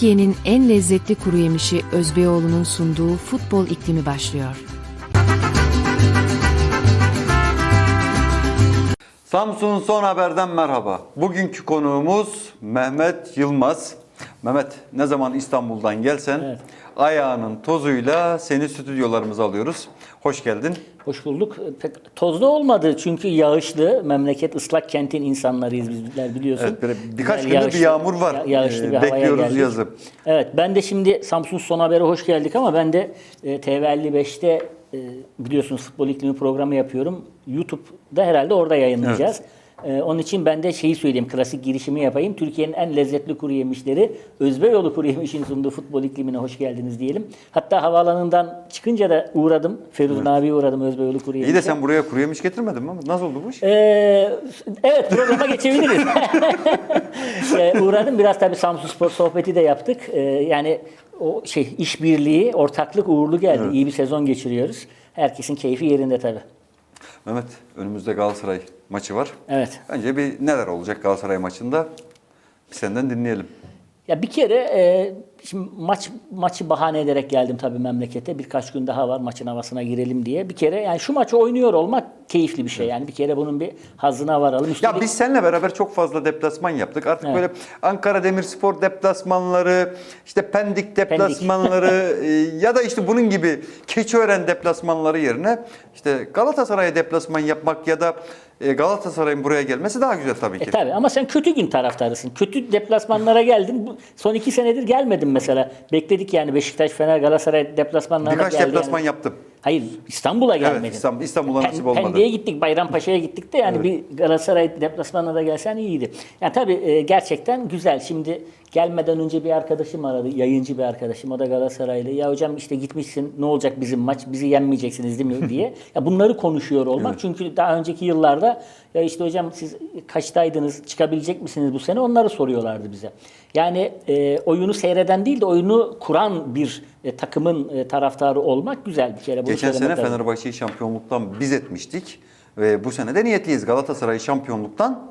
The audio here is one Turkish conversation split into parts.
Türkiye'nin en lezzetli kuru yemişi Özbeyoğlu'nun sunduğu futbol iklimi başlıyor. Samsun Son Haber'den merhaba. Bugünkü konuğumuz Mehmet Yılmaz. Mehmet ne zaman İstanbul'dan gelsen Evet. ayağının tozuyla seni stüdyolarımıza alıyoruz. Hoş geldin. Hoş bulduk. Pek tozlu olmadı çünkü yağışlı. Memleket ıslak kentin insanlarıyız bizler biliyorsun. Evet, böyle birkaç Güzel, gündür bir yağmur var. ya- yağışlı Ee, bir bekliyoruz geldik. yazı. Evet ben de şimdi Samsun Son Haber'e hoş geldik ama ben de e, TV55'te e, biliyorsunuz futbol iklimi programı yapıyorum. YouTube'da herhalde orada yayınlayacağız. E, onun için ben de şeyi söyleyeyim, klasik girişimi yapayım. Türkiye'nin en lezzetli kuru yemişleri Özbeyoğlu Kuru Yemiş'in sunduğu futbol iklimine hoş geldiniz diyelim. Hatta havaalanından çıkınca da uğradım. Feruzun abi uğradım Özbeyoğlu Kuru İyi Yemiş'e. de sen buraya kuru yemiş getirmedin mi? Nasıl oldu bu iş? Ee, evet programa geçebiliriz. ee, uğradım biraz tabii Samsun Spor sohbeti de yaptık. Ee, yani o şey işbirliği, ortaklık uğurlu geldi. İyi bir sezon geçiriyoruz. Herkesin keyfi yerinde tabii. Mehmet önümüzde Galatasaray maçı var. Evet. Önce bir neler olacak Galatasaray maçında? Bir senden dinleyelim. Ya bir kere e, şimdi maç maçı bahane ederek geldim tabii memlekete. Birkaç gün daha var maçın havasına girelim diye. Bir kere yani şu maçı oynuyor olmak keyifli bir şey. Yani bir kere bunun bir hazına varalım. Üstelik- Ya biz seninle beraber çok fazla deplasman yaptık. Artık Evet. böyle Ankara Demirspor deplasmanları, işte Pendik deplasmanları e, ya da işte bunun gibi Keçiören deplasmanları yerine işte Galatasaray'a deplasman yapmak ya da e, Galatasaray'ın buraya gelmesi daha güzel tabii ki. E tabii ama sen kötü gün taraftarısın. Kötü deplasmanlara geldin. Son iki senedir gelmedin mesela. Bekledik yani Beşiktaş, Fener, Galatasaray deplasmanlarına Birkaç geldi. deplasman yani. yaptım. Hayır İstanbul'a gelmedin. Evet, İstanbul- İstanbul'a nasip olmadı. Pendik'e gittik, Bayrampaşa'ya gittik de yani bir Galatasaray deplasmanına da gelsen iyiydi. Yani tabii e, gerçekten güzel. Şimdi gelmeden önce bir arkadaşım aradı, yayıncı bir arkadaşım. O da Galatasaraylı. Ya hocam işte gitmişsin ne olacak bizim maç? Bizi yenmeyeceksiniz değil mi diye. Ya bunları konuşuyor olmak. Çünkü daha önceki yıllarda ya işte hocam siz kaçtaydınız? Çıkabilecek misiniz bu sene? Onları soruyorlardı bize. Yani e, oyunu seyreden değil de oyunu kuran bir e, takımın e, taraftarı olmak güzel bir kere. Bunu Geçen sene. Fenerbahçe'yi şampiyonluktan biz etmiştik ve bu sene de niyetliyiz Galatasaray'ı şampiyonluktan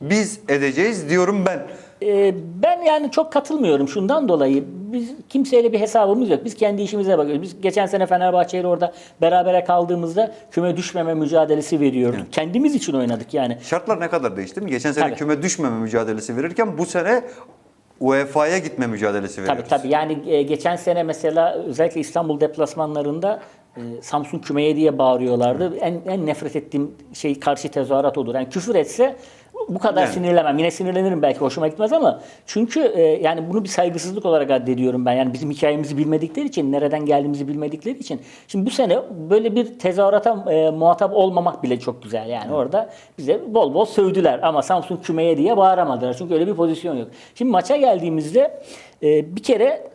biz edeceğiz diyorum ben. Ee, ben yani çok katılmıyorum şundan dolayı. Biz kimseyle bir hesabımız yok. Biz kendi işimize bakıyoruz. Biz geçen sene Fenerbahçe ile orada berabere kaldığımızda küme düşmeme mücadelesi veriyorduk. Kendimiz için oynadık yani. Şartlar ne kadar değişti mi? Geçen sene Tabii. küme düşmeme mücadelesi verirken bu sene UEFA'ya gitme mücadelesi veriyoruz. Tabii tabii. Yani e, geçen sene mesela özellikle İstanbul deplasmanlarında e, Samsun kümeye diye bağırıyorlardı. En, en nefret ettiğim şey karşı tezahürat odur. Yani küfür etse bu kadar Yani. sinirlemem. Yine sinirlenirim belki hoşuma gitmez ama çünkü e, yani bunu bir saygısızlık olarak addediyorum ben. Yani bizim hikayemizi bilmedikleri için, nereden geldiğimizi bilmedikleri için. Şimdi bu sene böyle bir tezahürata e, muhatap olmamak bile çok güzel. Yani orada bize bol bol sövdüler ama Samsun kümeye diye bağıramadılar. Çünkü öyle bir pozisyon yok. Şimdi maça geldiğimizde e, bir kere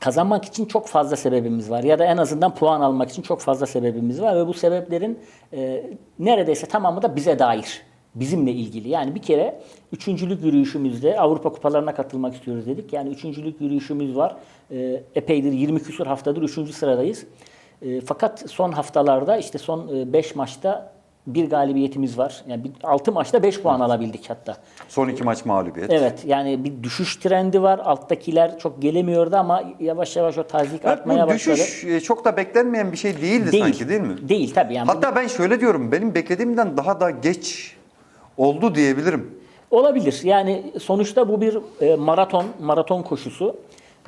kazanmak için çok fazla sebebimiz var ya da en azından puan almak için çok fazla sebebimiz var ve bu sebeplerin e, neredeyse tamamı da bize dair. Bizimle ilgili. Yani bir kere üçüncülük yürüyüşümüzde Avrupa kupalarına katılmak istiyoruz dedik. Yani üçüncülük yürüyüşümüz var. E, epeydir 20 küsur haftadır üçüncü sıradayız. E, fakat son haftalarda işte son 5 maçta bir galibiyetimiz var. Yani 6 maçta 5 puan alabildik hatta. Son iki maç mağlubiyet. Evet yani bir düşüş trendi var. Alttakiler çok gelemiyordu ama yavaş yavaş o tazik Evet, artmaya bu başladı. düşüş e, çok da beklenmeyen bir şey değildi sanki değil mi? Değil tabii yani. Hatta ben şöyle diyorum, benim beklediğimden daha da geç oldu diyebilirim. Olabilir. Yani sonuçta bu bir e, maraton, maraton koşusu.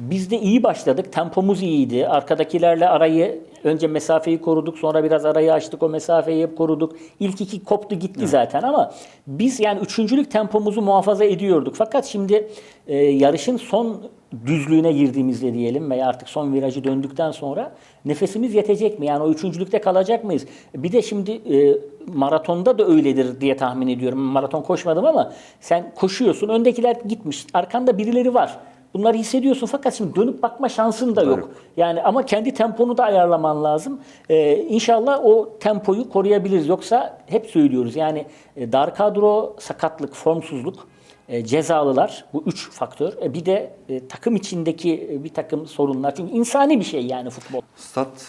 Biz de iyi başladık. Tempomuz iyiydi. Arkadakilerle arayı önce mesafeyi koruduk. Sonra biraz arayı açtık. O mesafeyi hep koruduk. İlk iki koptu gitti zaten ama biz yani üçüncülük tempomuzu muhafaza ediyorduk. Fakat şimdi e, yarışın son düzlüğüne girdiğimizde diyelim veya artık son virajı döndükten sonra nefesimiz yetecek mi? Yani o üçüncülükte kalacak mıyız? Bir de şimdi e, maratonda da öyledir diye tahmin ediyorum. Maraton koşmadım ama sen koşuyorsun. Öndekiler gitmiş. Arkanda birileri var. Bunları hissediyorsun fakat şimdi dönüp bakma şansın da yok. Yani ama kendi temponu da ayarlaman lazım. Ee, inşallah o tempoyu koruyabiliriz. Yoksa hep söylüyoruz yani e, dar kadro, sakatlık, formsuzluk, e, cezalılar bu üç faktör. E, bir de e, takım içindeki e, bir takım sorunlar. Çünkü insani bir şey yani futbol. Stat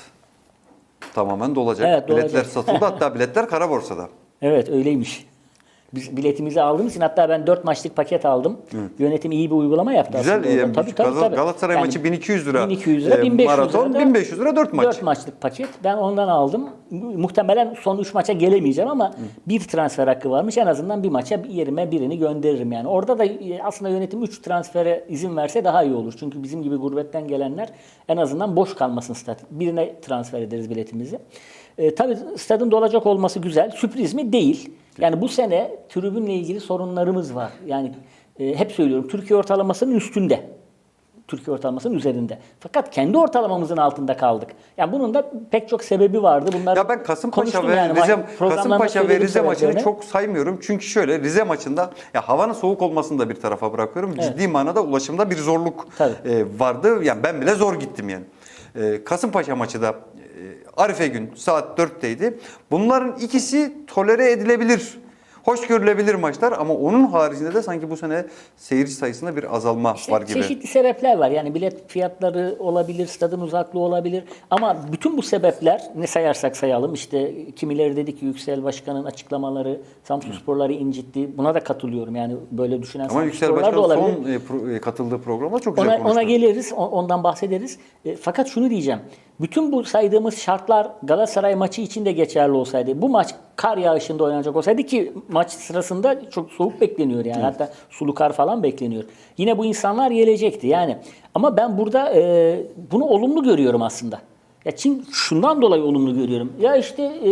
tamamen dolacak. Evet, dolacak. Biletler satıldı hatta biletler kara borsada. Evet öyleymiş. Biz biletimizi aldığımız için hatta ben 4 maçlık paket aldım. Yönetim iyi bir uygulama yaptı Güzel. aslında. orada. yani Tabii, tabii, tabii. Galatasaray Yani maçı 1200 lira. 1200 lira, e, 1500 maraton, lira da 1500 lira 4 maç. 4 maçlık paket. Ben ondan aldım. Mu- Muhtemelen son 3 maça gelemeyeceğim ama bir transfer hakkı varmış. En azından bir maça bir yerime birini gönderirim yani. Orada da e, aslında yönetim 3 transfere izin verse daha iyi olur. Çünkü bizim gibi gurbetten gelenler en azından boş kalmasın stat. Birine transfer ederiz biletimizi. E, tabii stadın dolacak olması güzel. Sürpriz mi? Değil. Yani bu sene tribünle ilgili sorunlarımız var. Yani e, hep söylüyorum Türkiye ortalamasının üstünde. Türkiye ortalamasının üzerinde. Fakat kendi ortalamamızın altında kaldık. Yani bunun da pek çok sebebi vardı. Bunlar Ya ben Kasımpaşa ve yani. Rize, Kasımpaşa ve Rize maçını çok saymıyorum. Çünkü şöyle Rize maçında ya havanın soğuk olmasını da bir tarafa bırakıyorum. Ciddi manada ulaşımda bir zorluk Tabii. e, vardı. Yani ben bile zor gittim yani. E, Kasımpaşa maçı da Arife gün saat 4'teydi. Bunların ikisi tolere edilebilir. Hoş görülebilir maçlar ama onun haricinde de sanki bu sene seyirci sayısında bir azalma İşte var gibi. Çeşitli sebepler var. Yani bilet fiyatları olabilir, stadın uzaklığı olabilir. Ama bütün bu sebepler ne sayarsak sayalım. İşte kimileri dedi ki Yüksel Başkan'ın açıklamaları Samsun Sporları incitti. Buna da katılıyorum. Yani böyle düşünen Ama Samsun Yüksel da olabilir. son e, pro- e, katıldığı programda çok güzel Ona, konuştu. ona geliriz, ondan bahsederiz. E, fakat şunu diyeceğim. Bütün bu saydığımız şartlar Galatasaray maçı için de geçerli olsaydı, bu maç kar yağışında oynanacak olsaydı ki maç sırasında çok soğuk bekleniyor yani. Hatta sulu kar falan bekleniyor. Yine bu insanlar gelecekti yani. Ama ben burada e, bunu olumlu görüyorum aslında. Ya Çin şundan dolayı olumlu görüyorum. Ya işte e,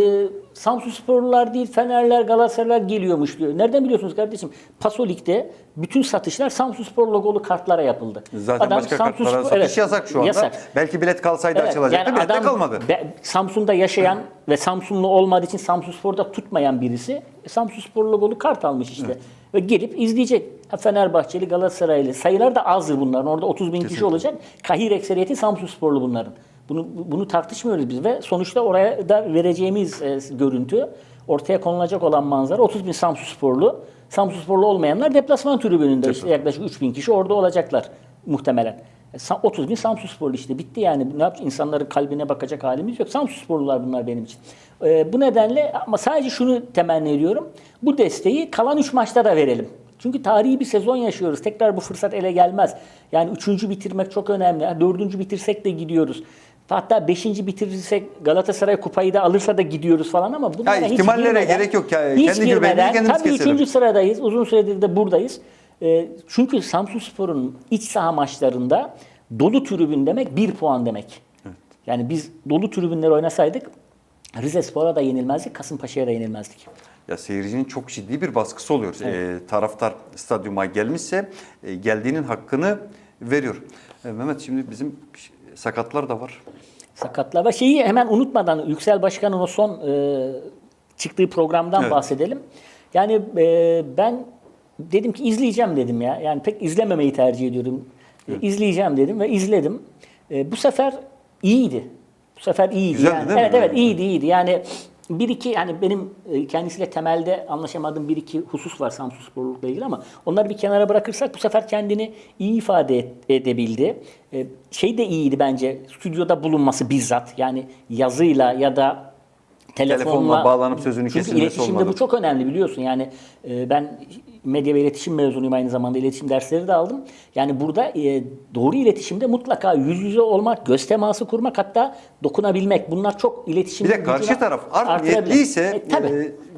Samsun Sporlular değil Fenerler, Galatasaraylar geliyormuş diyor. Nereden biliyorsunuz kardeşim? Paso Lig'de bütün satışlar Samsun Spor logolu kartlara yapıldı. Zaten Adam başka Samsun kartlara Spor- satış evet, yasak şu anda. yasak. Belki bilet kalsaydı Evet, açılacaktı. bilet de kalmadı. be- Samsun'da yaşayan ve Samsunlu olmadığı için Samsun Spor'da tutmayan birisi e, Samsun Spor logolu kart almış işte. Ve gelip izleyecek. Fenerbahçeli, Galatasaraylı. Sayılar da azdır bunların. Orada 30 bin kişi olacak. Kahir ekseriyeti Samsun Sporlu bunların. Bunu, bunu tartışmıyoruz biz ve sonuçta oraya da vereceğimiz e, görüntü ortaya konulacak olan manzara 30 bin Samsun Sporlu. Samsun Sporlu olmayanlar deplasman tribününde işte yaklaşık 3 bin kişi orada olacaklar muhtemelen. E, Sa- 30 bin Samsun Sporlu işte bitti yani. Ne yapacağız? İnsanların kalbine bakacak halimiz yok. Samsun Sporlular bunlar benim için. E, bu nedenle ama sadece şunu temenni ediyorum. Bu desteği kalan 3 maçta da verelim. Çünkü tarihi bir sezon yaşıyoruz. Tekrar bu fırsat ele gelmez. Yani üçüncü bitirmek çok önemli. Dördüncü bitirsek de gidiyoruz. Hatta beşinci bitirirsek Galatasaray kupayı da alırsa da gidiyoruz falan ama bunlara hiç ihtimallere girmeden- gerek yok ya. hiç Kendi girmeden, kendimiz tabii keselim. üçüncü sıradayız. Uzun süredir de buradayız. E, çünkü Samsun Spor'un iç saha maçlarında dolu tribün demek bir puan demek. Yani biz dolu tribünler oynasaydık Rize Spor'a da yenilmezdik, Kasımpaşa'ya da yenilmezdik. Ya seyircinin çok ciddi bir baskısı oluyor. Ee, taraftar stadyuma gelmişse e, geldiğinin hakkını veriyor. E, Mehmet şimdi bizim sakatlar da var. Sakatlar var. Şeyi hemen unutmadan Yüksel Başkan'ın o son e, çıktığı programdan Evet. bahsedelim. Yani e, ben dedim ki izleyeceğim dedim ya. Yani pek izlememeyi tercih ediyorum. E, izleyeceğim dedim ve izledim. E, bu sefer iyiydi. Bu sefer iyiydi. Güzeldi yani. değil mi? Evet evet iyiydi iyiydi. Yani bir iki yani benim e, kendisiyle temelde anlaşamadığım bir iki husus var Samsun Sporluk'la ilgili ama onları bir kenara bırakırsak bu sefer kendini iyi ifade edebildi. E, Şey de iyiydi bence stüdyoda bulunması bizzat yani yazıyla ya da telefonla, Telefonla bağlanıp sözünü Çünkü kesilmesi iletişimde olmadı. bu çok önemli biliyorsun. Yani e, ben medya ve iletişim mezunuyum aynı zamanda iletişim dersleri de aldım. Yani burada e, doğru iletişimde mutlaka yüz yüze olmak, göz teması kurmak hatta dokunabilmek. Bunlar çok iletişim Bir de karşı taraf art niyetliyse E, tabii.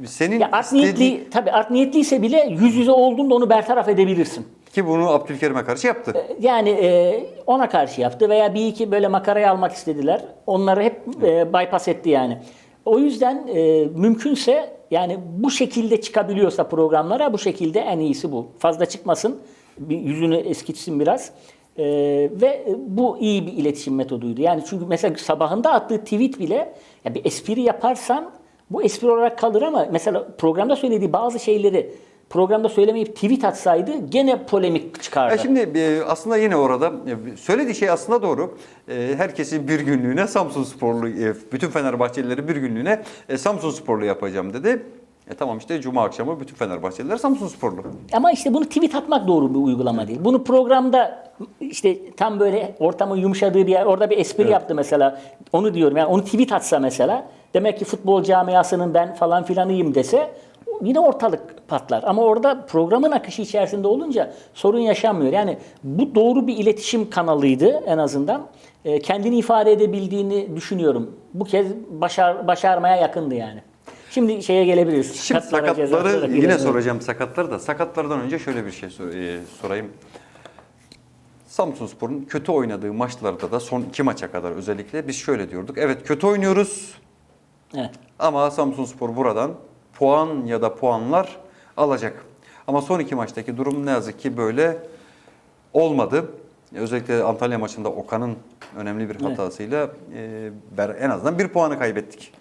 e, senin ya art istediğin niyetli tabii art niyetliyse bile yüz yüze olduğunda onu bertaraf edebilirsin. ki bunu Abdülkerim'e karşı yaptı. Yani e, ona karşı yaptı veya bir iki böyle makaraya almak istediler. Onları hep e, bypass etti yani. O yüzden e, mümkünse yani bu şekilde çıkabiliyorsa programlara bu şekilde en iyisi bu. Fazla çıkmasın, yüzünü eskitsin biraz. E, ve bu iyi bir iletişim metoduydu. Yani çünkü mesela sabahında attığı tweet bile ya bir espri yaparsan bu espri olarak kalır ama mesela programda söylediği bazı şeyleri programda söylemeyip tweet atsaydı gene polemik çıkardı. Ya şimdi e, aslında yine orada e, söylediği şey aslında doğru. E, Herkesi bir günlüğüne Samsun Sporlu, bütün Fenerbahçelileri bir günlüğüne Samsun Sporlu yapacağım dedi. E tamam işte Cuma akşamı bütün Fenerbahçeliler Samsun Sporlu. Ama işte bunu tweet atmak doğru bir uygulama değil. Bunu programda işte tam böyle ortamın yumuşadığı bir yer, orada bir espri yaptı mesela. Onu diyorum yani onu tweet atsa mesela demek ki futbol camiasının ben falan filanıyım dese yine ortalık patlar. Ama orada programın akışı içerisinde olunca sorun yaşanmıyor. Yani bu doğru bir iletişim kanalıydı en azından. E, kendini ifade edebildiğini düşünüyorum. Bu kez başar, başarmaya yakındı yani. Şimdi şeye gelebiliriz. Şimdi Sakatlara, sakatları yine soracağım sakatları da sakatlardan önce şöyle bir şey sor- e, sorayım. Samsunspor'un kötü oynadığı maçlarda da son iki maça kadar özellikle biz şöyle diyorduk. Evet kötü oynuyoruz Evet. ama Samsunspor buradan puan ya da puanlar alacak. Ama son iki maçtaki durum ne yazık ki böyle olmadı. Özellikle Antalya maçında Okan'ın önemli bir hatasıyla e, ber- en azından bir puanı kaybettik.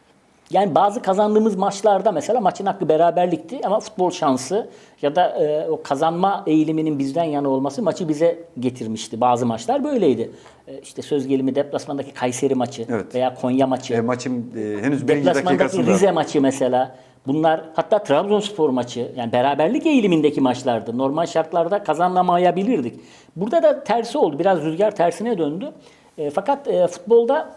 Yani bazı kazandığımız maçlarda mesela maçın hakkı beraberlikti ama futbol şansı ya da e, o kazanma eğiliminin bizden yana olması maçı bize getirmişti. Bazı maçlar böyleydi. E, işte söz gelimi deplasmandaki Kayseri maçı Evet. veya Konya maçı. E, maçın e, henüz birinci Deplasmandaki dakikasında. Rize maçı mesela. Bunlar hatta Trabzonspor maçı yani beraberlik eğilimindeki maçlardı. Normal şartlarda kazanamayabilirdik. Burada da tersi oldu. Biraz rüzgar tersine döndü. E, fakat e, futbolda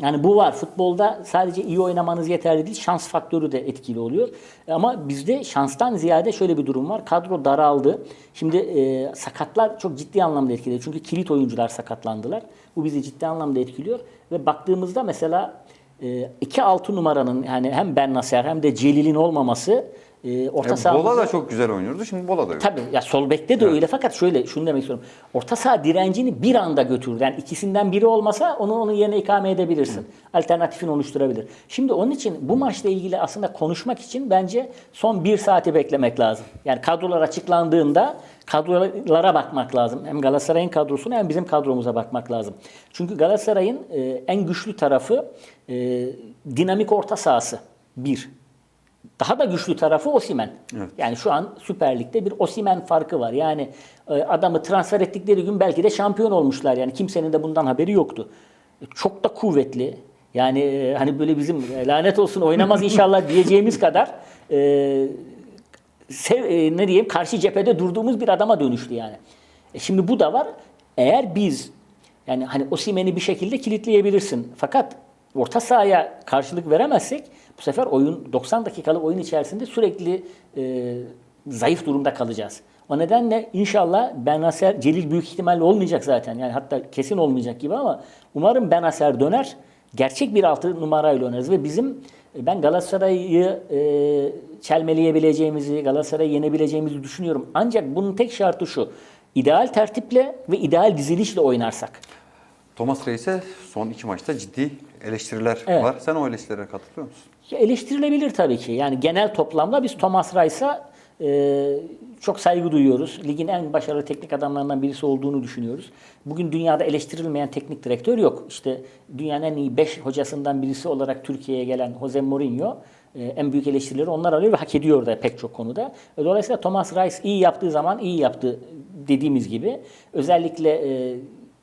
yani bu var. Futbolda sadece iyi oynamanız yeterli değil. Şans faktörü de etkili oluyor. E, Ama bizde şanstan ziyade şöyle bir durum var. Kadro daraldı. Şimdi e, sakatlar çok ciddi anlamda etkiliyor. Çünkü kilit oyuncular sakatlandılar. Bu bizi ciddi anlamda etkiliyor. Ve baktığımızda mesela 2-6 numaranın yani hem Ben Nasser hem de Celil'in olmaması e, orta E, sahamızda... Bola da çok güzel oynuyordu. Şimdi Bola da yok. Tabii ya sol bekte de öyle fakat şöyle şunu demek istiyorum. Orta saha direncini bir anda götürür. Yani ikisinden biri olmasa onu onun yerine ikame edebilirsin. Alternatifini oluşturabilir. Şimdi onun için bu maçla ilgili aslında konuşmak için bence son bir saati beklemek lazım. Yani kadrolar açıklandığında kadrolara bakmak lazım. Hem Galatasaray'ın kadrosuna hem bizim kadromuza bakmak lazım. Çünkü Galatasaray'ın e, en güçlü tarafı e, dinamik orta sahası. Bir. Daha da güçlü tarafı Osimen. Yani şu an Süper Lig'de bir Osimen farkı var. Yani e, adamı transfer ettikleri gün belki de şampiyon olmuşlar. Yani kimsenin de bundan haberi yoktu. E, Çok da kuvvetli. Yani e, hani böyle bizim lanet olsun oynamaz inşallah diyeceğimiz kadar e, sev- e, ne diyeyim karşı cephede durduğumuz bir adama dönüştü yani. E şimdi bu da var. Eğer biz yani hani Osimhen'i bir şekilde kilitleyebilirsin. Fakat orta sahaya karşılık veremezsek bu sefer oyun 90 dakikalık oyun içerisinde sürekli e, zayıf durumda kalacağız. O nedenle inşallah Benacer Celil büyük ihtimalle olmayacak zaten. Yani hatta kesin olmayacak gibi ama umarım Benacer döner. Gerçek bir altı numarayla oynarız ve bizim ben Galatasaray'ı e, çelmeleyebileceğimizi, Galatasaray'ı yenebileceğimizi düşünüyorum. Ancak bunun tek şartı şu. ideal tertiple ve ideal dizilişle oynarsak. Thomas Reis'e son iki maçta ciddi eleştiriler Evet. var. Sen o eleştirilere katılıyor musun? Ya eleştirilebilir tabii ki. Yani genel toplamda biz Thomas Rice'a e, çok saygı duyuyoruz. Ligin en başarılı teknik adamlarından birisi olduğunu düşünüyoruz. Bugün dünyada eleştirilmeyen teknik direktör yok. İşte dünyanın en iyi 5 hocasından birisi olarak Türkiye'ye gelen Jose Mourinho e, en büyük eleştirileri onlar alıyor ve hak ediyor da pek çok konuda. E, Dolayısıyla Thomas Rice iyi yaptığı zaman iyi yaptı dediğimiz gibi. Özellikle e,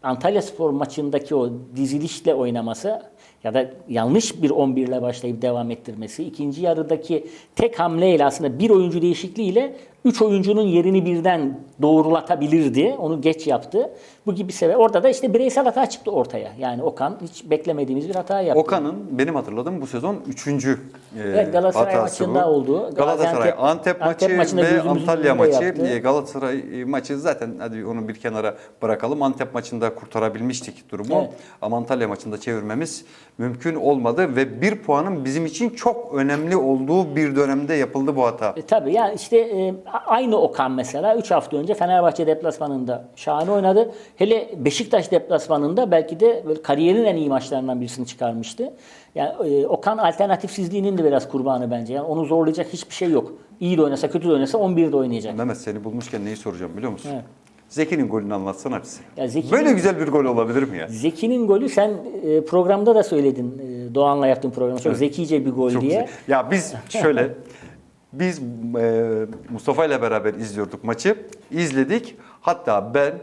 Antalya Spor maçındaki o dizilişle oynaması ya da yanlış bir 11 ile başlayıp devam ettirmesi, ikinci yarıdaki tek hamleyle aslında bir oyuncu değişikliğiyle 3 oyuncunun yerini birden doğrulatabilirdi. Onu geç yaptı. Bu gibi sebep. Orada da işte bireysel hata çıktı ortaya. Yani Okan hiç beklemediğimiz bir hata yaptı. Okan'ın benim hatırladığım bu sezon üçüncü e, Evet, Galatasaray maçında bu. oldu. Galatasaray Antep, Antep maçı ve Antalya maçı. yaptı. E, Galatasaray maçı zaten hadi onu bir kenara bırakalım. Antep maçında kurtarabilmiştik durumu. Evet. Ama Antalya maçında çevirmemiz mümkün olmadı ve bir puanın bizim için çok önemli olduğu bir dönemde yapıldı bu hata. E, tabii yani işte e, aynı Okan mesela 3 hafta önce Fenerbahçe deplasmanında şahane oynadı. Hele Beşiktaş deplasmanında belki de böyle kariyerin en iyi maçlarından birisini çıkarmıştı. Yani e, Okan alternatifsizliğinin de biraz kurbanı bence. Yani onu zorlayacak hiçbir şey yok. İyi de oynasa kötü de oynasa 11'de oynayacak. Mehmet seni bulmuşken neyi soracağım biliyor musun? Evet. Zeki'nin golünü anlatsana bize. Ya Zeki'nin- Böyle güzel bir gol olabilir mi ya? Zeki'nin golü sen e, programda da söyledin. E, Doğan'la yaptığın programda çok zekice bir gol Çok diye. güzel. Ya biz şöyle biz e, Mustafa ile beraber izliyorduk maçı. İzledik. Hatta ben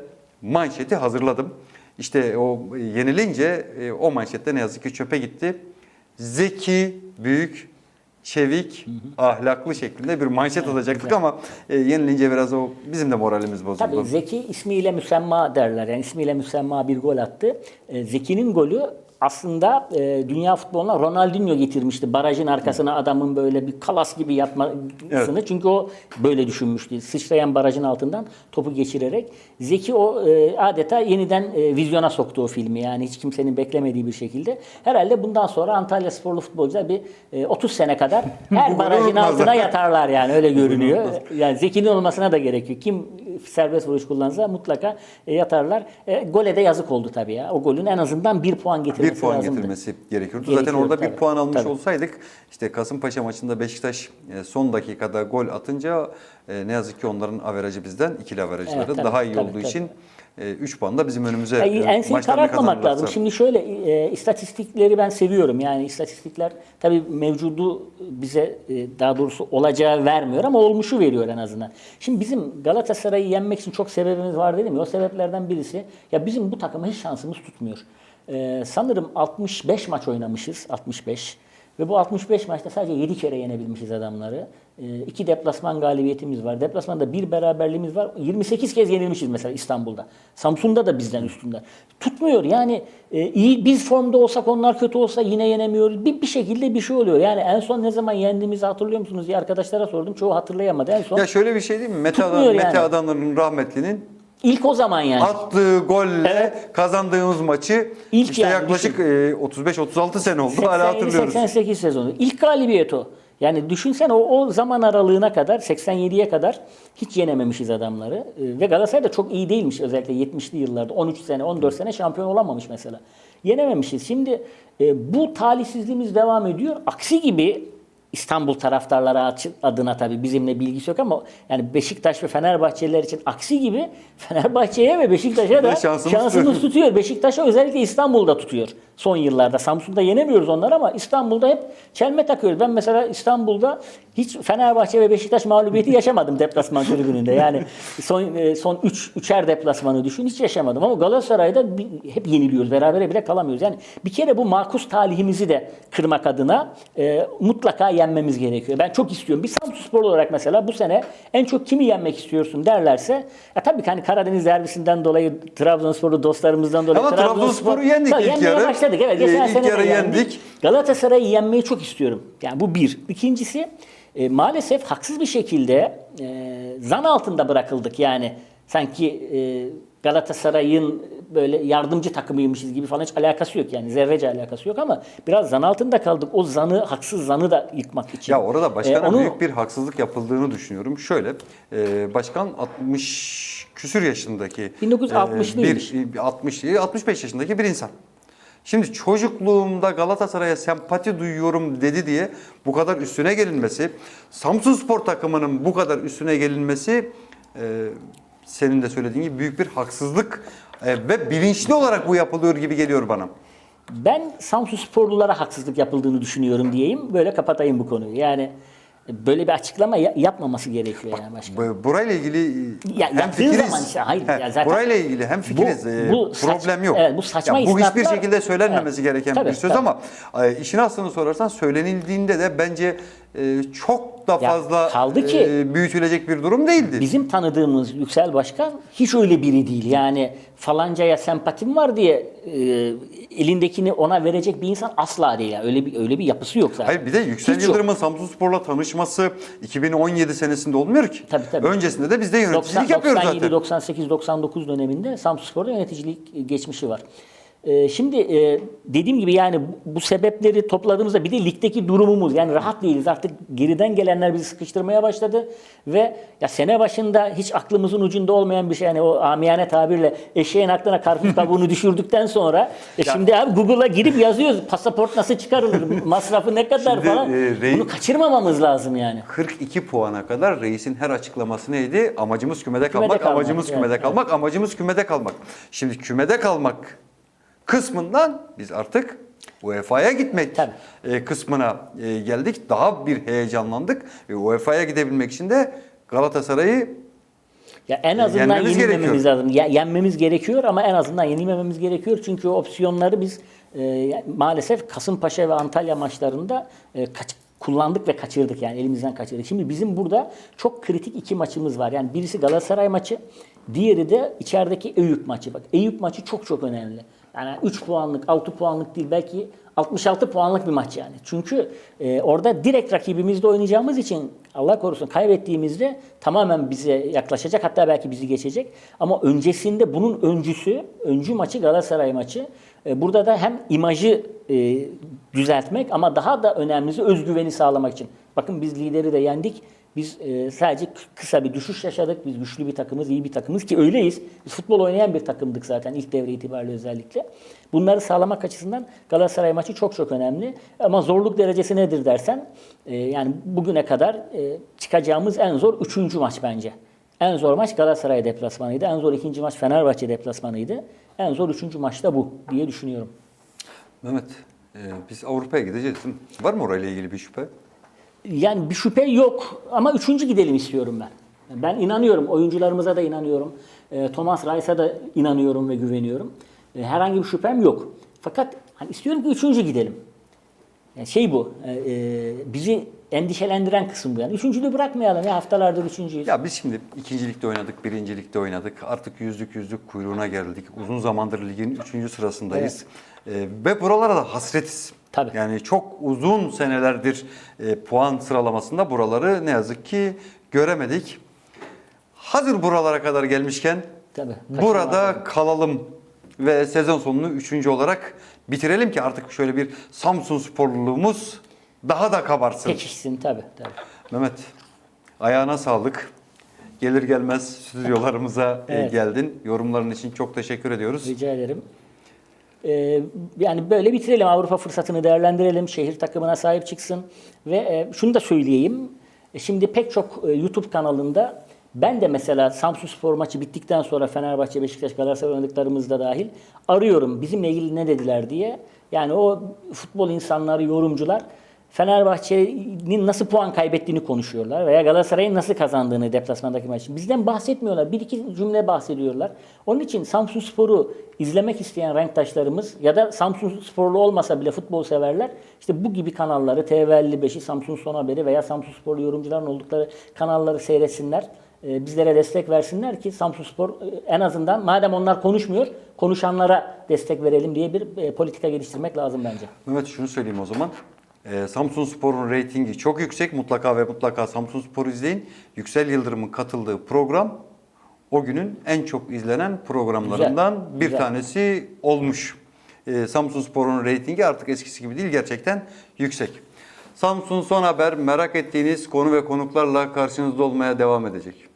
manşeti hazırladım. İşte o yenilince e, o manşette ne yazık ki çöpe gitti. Zeki, büyük, çevik, ahlaklı şeklinde bir manşet alacaktık ama e, yenilince biraz o bizim de moralimiz bozuldu. Tabii Zeki ismiyle müsemma derler. Yani ismiyle müsemma bir gol attı. E, Zeki'nin golü aslında e, dünya futboluna Ronaldinho getirmişti. Barajın arkasına adamın böyle bir kalas gibi yatmasını. Evet. Çünkü o böyle düşünmüştü. Sıçrayan barajın altından topu geçirerek. Zeki o e, adeta yeniden e, vizyona soktu o filmi. Yani hiç kimsenin beklemediği bir şekilde. Herhalde bundan sonra Antalya sporlu futbolcular bir e, 30 sene kadar her barajın altına yatarlar yani öyle görünüyor. Yani Zeki'nin olmasına da gerekiyor. Kim serbest vuruş kullansa mutlaka e, yatarlar. E, gole de yazık oldu tabii ya. O golün en azından bir puan getirmesi bir puan lazımdı. getirmesi gerekiyordu. Gerekiyordu Zaten orada bir tabii. puan almış Tabii. olsaydık işte Kasımpaşa maçında Beşiktaş e, son dakikada gol atınca e, ne yazık ki onların averajı bizden ikili averajları Evet, tabii, daha iyi tabii, olduğu tabii. için 3 puan da bizim önümüze Yani e, maçlarını karartmamak lazım. Şimdi şöyle e, istatistikleri ben seviyorum. Yani istatistikler tabii mevcudu bize e, daha doğrusu olacağı vermiyor ama olmuşu veriyor en azından. Şimdi bizim Galatasaray'ı yenmek için çok sebebimiz var dedim ya. O sebeplerden birisi ya bizim bu takıma hiç şansımız tutmuyor. E, sanırım 65 maç oynamışız. 65. Ve bu 65 maçta sadece 7 kere yenebilmişiz adamları. E, iki deplasman galibiyetimiz var. Deplasmanda bir beraberliğimiz var. 28 kez yenilmişiz mesela İstanbul'da. Samsun'da da bizden üstünde. Tutmuyor yani e, iyi biz formda olsak onlar kötü olsa yine yenemiyoruz. Bir, bir şekilde bir şey oluyor. Yani en son ne zaman yendiğimizi hatırlıyor musunuz diye arkadaşlara sordum. Çoğu hatırlayamadı. En son Ya şöyle bir şey değil mi? Mete, Adan, Tutmuyor Mete yani. Adanır'ın rahmetlinin ilk o zaman yani. attığı golle kazandığımız maçı İlk işte yani yaklaşık e, 35-36 sene oldu. Hala hatırlıyoruz. 87-88 sezonu. İlk galibiyet o. Yani düşünsen o, o zaman aralığına kadar 87'ye kadar hiç yenememişiz adamları. Ee, Ve Galatasaray da çok iyi değilmiş özellikle 70'li yıllarda. 13 sene 14 sene şampiyon olamamış mesela. Yenememişiz. Şimdi e, bu talihsizliğimiz devam ediyor. Aksi gibi İstanbul taraftarları adına tabii bizimle bilgisi yok ama yani Beşiktaş ve Fenerbahçeliler için aksi gibi Fenerbahçe'ye ve Beşiktaş'a da şansımız şansımız tutuyor. Beşiktaş'a özellikle İstanbul'da tutuyor son yıllarda. Samsun'da yenemiyoruz onları ama İstanbul'da hep çelme takıyoruz. Ben mesela İstanbul'da hiç Fenerbahçe ve Beşiktaş mağlubiyeti yaşamadım deplasman tribününde. Yani son e, son 3 üç, üçer deplasmanı düşün hiç yaşamadım ama Galatasaray'da hep yeniliyoruz. Berabere bile kalamıyoruz. Yani bir kere bu makus talihimizi de kırmak adına e, mutlaka yenmemiz gerekiyor. Ben çok istiyorum. Bir Samsunspor olarak mesela bu sene en çok kimi yenmek istiyorsun derlerse ya tabii ki hani Karadeniz derbisinden dolayı Trabzonsporlu dostlarımızdan dolayı Ama Trabzonspor'u yendik Tabii ilk yarı. başladık. Evet, Ee, geçen ilk sene yarı yendik. Galatasaray'ı yenmeyi çok istiyorum. Yani bu bir. İkincisi e, maalesef haksız bir şekilde e, zan altında bırakıldık. Yani sanki e, Galatasaray'ın böyle yardımcı takımıymışız gibi falan hiç alakası yok. Yani zerrece alakası yok ama biraz zan altında kaldık. O zanı, haksız zanı da yıkmak için. Ya orada başkana E, onu- büyük bir haksızlık yapıldığını düşünüyorum. Şöyle, e, başkan 60 küsür yaşındaki 1960'lıymış. bir, bir 60 değil, 65 yaşındaki bir insan. Şimdi çocukluğumda Galatasaray'a sempati duyuyorum dedi diye bu kadar üstüne gelinmesi, Samsun Spor takımının bu kadar üstüne gelinmesi e, senin de söylediğin gibi büyük bir haksızlık e, ve bilinçli olarak bu yapılıyor gibi geliyor bana. Ben Samsun sporlulara haksızlık yapıldığını düşünüyorum diyeyim. Böyle kapatayım bu konuyu. Yani böyle bir açıklama ya- yapmaması gerekiyor yani başka. Bu- Burayla ilgili Ya hem fikiriz. zaman işte, hayır, He, ya zaten burayla ilgili hem fikiriz. bu- e, bu saç- problem yok. evet, bu saçma Ya bu hiçbir şekilde söylenmemesi Evet, gereken tabii, bir söz tabii. ama e, işin aslını sorarsan söylenildiğinde de bence çok da Ya fazla kaldı ki- e, büyütülecek bir durum değildi. Bizim tanıdığımız Yüksel Başkan hiç öyle biri değil. Yani falancaya sempatim var diye e, elindekini ona verecek bir insan asla değil. Yani öyle bir öyle bir yapısı yok zaten. Hayır bir de Yüksel Hiç yok. Yıldırım'ın Samsunspor'la tanışması 2017 senesinde olmuyor ki. Tabii, tabii. Öncesinde de biz de yöneticilik 90, yapıyoruz 97, zaten. 98, 99 döneminde Samsunspor'da yöneticilik geçmişi var. Ee, şimdi e, dediğim gibi yani bu, sebepleri topladığımızda bir de ligdeki durumumuz yani rahat değiliz artık geriden gelenler bizi sıkıştırmaya başladı ve ya sene başında hiç aklımızın ucunda olmayan bir şey yani o amiyane tabirle eşeğin aklına karpuz kabuğunu düşürdükten sonra e şimdi abi Google'a girip yazıyoruz pasaport nasıl çıkarılır masrafı ne kadar Şimdi, falan e, rey- bunu kaçırmamamız lazım yani. 42 puana kadar reisin her açıklaması neydi? Amacımız kümede Kümede kalmak, kalmak, amacımız evet, kümede kalmak, amacımız kümede kalmak. Şimdi kümede kalmak kısmından biz artık UEFA'ya gitmek Tabii. e, kısmına e, geldik. Daha bir heyecanlandık ve UEFA'ya gidebilmek için de Galatasaray'ı Ya en azından Yenmemiz yenilmememiz gerekiyor. lazım. Ya, yenmemiz gerekiyor ama en azından yenilmememiz gerekiyor. Çünkü o opsiyonları biz e, maalesef Kasımpaşa ve Antalya maçlarında e, kaç- kullandık ve kaçırdık yani elimizden kaçırdık. Şimdi bizim burada çok kritik iki maçımız var. Yani birisi Galatasaray maçı, diğeri de içerideki Eyüp maçı. Bak Eyüp maçı çok çok önemli. Yani 3 puanlık, 6 puanlık değil belki 66 puanlık bir maç yani. Çünkü e, orada direkt rakibimizde oynayacağımız için Allah korusun kaybettiğimizde tamamen bize yaklaşacak hatta belki bizi geçecek. Ama öncesinde bunun öncüsü, öncü maçı Galatasaray maçı. E, burada da hem imajı e, düzeltmek ama daha da önemlisi özgüveni sağlamak için. Bakın biz lideri de yendik. Biz e, sadece kısa bir düşüş yaşadık. Biz güçlü bir takımız, iyi bir takımız ki öyleyiz. Biz futbol oynayan bir takımdık zaten ilk devre itibariyle özellikle. Bunları sağlamak açısından Galatasaray maçı çok çok önemli. Ama zorluk derecesi nedir dersen, e, yani bugüne kadar e, çıkacağımız en zor üçüncü maç bence. En zor maç Galatasaray deplasmanıydı. En zor ikinci maç Fenerbahçe deplasmanıydı. En zor üçüncü maç da bu diye düşünüyorum. Mehmet, e, biz Avrupa'ya gideceğiz? Var mı orayla ilgili bir şüphe? Yani bir şüphe yok ama üçüncü gidelim istiyorum ben. Ben inanıyorum, oyuncularımıza da inanıyorum. E, Thomas Rice'a da inanıyorum ve güveniyorum. E, herhangi bir şüphem yok. Fakat hani istiyorum ki üçüncü gidelim. Yani şey bu, e, e, bizi endişelendiren kısım bu. Yani üçüncülüğü bırakmayalım ya haftalardır üçüncüyüz. Ya biz şimdi ikincilikte oynadık, birincilikte oynadık. Artık yüzlük yüzlük kuyruğuna geldik. Uzun zamandır ligin üçüncü sırasındayız. Ee, ve buralara da hasretiz. Tabii. Yani çok uzun senelerdir e, puan sıralamasında buraları ne yazık ki göremedik. Hazır buralara kadar gelmişken Tabii, burada kalalım ve sezon sonunu üçüncü olarak bitirelim ki artık şöyle bir Samsun sporluluğumuz daha da kabarsın. Pekişsin tabii. tabii. Mehmet, ayağına sağlık. Gelir gelmez stüdyolarımıza e, Evet. geldin. Yorumların için çok teşekkür ediyoruz. Rica ederim. Ee, yani böyle bitirelim. Avrupa fırsatını değerlendirelim. Şehir takımına sahip çıksın. Ve e, şunu da söyleyeyim. E, Şimdi pek çok e, YouTube kanalında ben de mesela Samsun Spor maçı bittikten sonra Fenerbahçe, Beşiktaş, Galatasaray oynadıklarımızda dahil arıyorum bizimle ilgili ne dediler diye. Yani o futbol insanları, yorumcular Fenerbahçe'nin nasıl puan kaybettiğini konuşuyorlar veya Galatasaray'ın nasıl kazandığını deplasmandaki maç. Bizden bahsetmiyorlar. Bir iki cümle bahsediyorlar. Onun için Samsun Spor'u izlemek isteyen renktaşlarımız ya da Samsun Sporlu olmasa bile futbol severler işte bu gibi kanalları TV55'i, Samsun Son Haberi veya Samsun Sporlu yorumcuların oldukları kanalları seyretsinler. Ee, Bizlere destek versinler ki Samsun Spor e, en azından madem onlar konuşmuyor konuşanlara destek verelim diye bir e, politika geliştirmek lazım bence. Mehmet şunu söyleyeyim o zaman. Ee, Samsun Spor'un reytingi çok yüksek. Mutlaka ve mutlaka Samsun Spor'u izleyin. Yüksel Yıldırım'ın katıldığı program o günün en çok izlenen programlarından Güzel, bir güzel. tanesi olmuş. Ee, Samsun Spor'un reytingi artık eskisi gibi değil gerçekten yüksek. Samsun Son Haber merak ettiğiniz konu ve konuklarla karşınızda olmaya devam edecek.